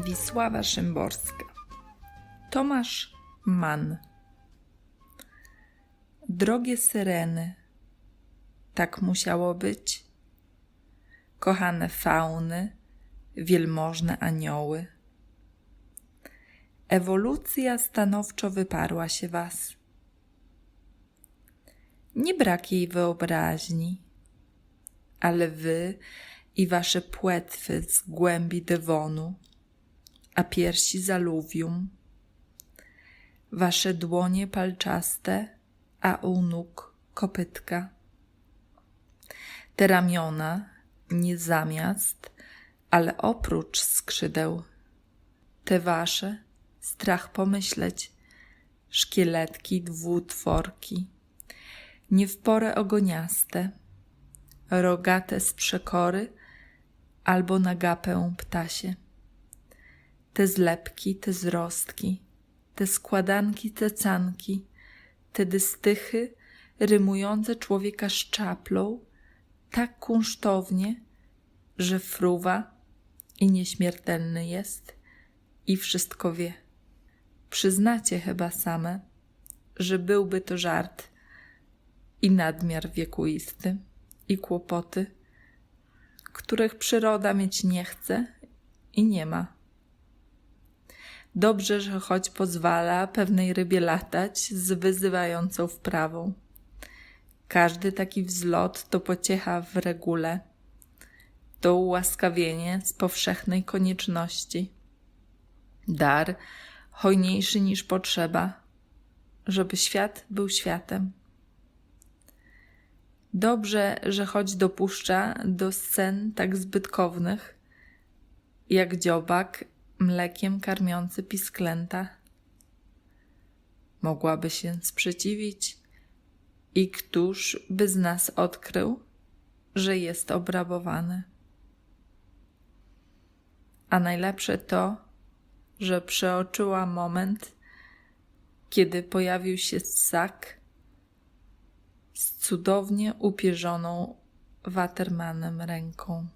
Wisława Szymborska. Tomasz Mann. Drogie syreny, tak musiało być. Kochane fauny, wielmożne anioły. Ewolucja stanowczo wyparła się was. Nie brak jej wyobraźni, ale wy i wasze płetwy z głębi dywonu, a piersi z aluwium, wasze dłonie palczaste, a u nóg kopytka. Te ramiona nie zamiast, ale oprócz skrzydeł. Te wasze, strach pomyśleć, szkieletki dwutworki, nie w porę ogoniaste, rogate z przekory albo na gapę ptasie. Te zlepki, te zrostki, te składanki, te canki, te dystychy rymujące człowieka szczaplą tak kunsztownie, że fruwa i nieśmiertelny jest i wszystko wie. Przyznacie chyba same, że byłby to żart i nadmiar wiekuisty i kłopoty, których przyroda mieć nie chce i nie ma. Dobrze, że choć pozwala pewnej rybie latać z wyzywającą wprawą. Każdy taki wzlot to pociecha w regule, to ułaskawienie z powszechnej konieczności. Dar hojniejszy niż potrzeba, żeby świat był światem. Dobrze, że choć dopuszcza do scen tak zbytkownych, jak dziobak mlekiem karmiący pisklęta. Mogłaby się sprzeciwić i któż by z nas odkrył, że jest obrabowany. A najlepsze to, że przeoczyła moment, kiedy pojawił się ssak z cudownie upierzoną Watermanem ręką.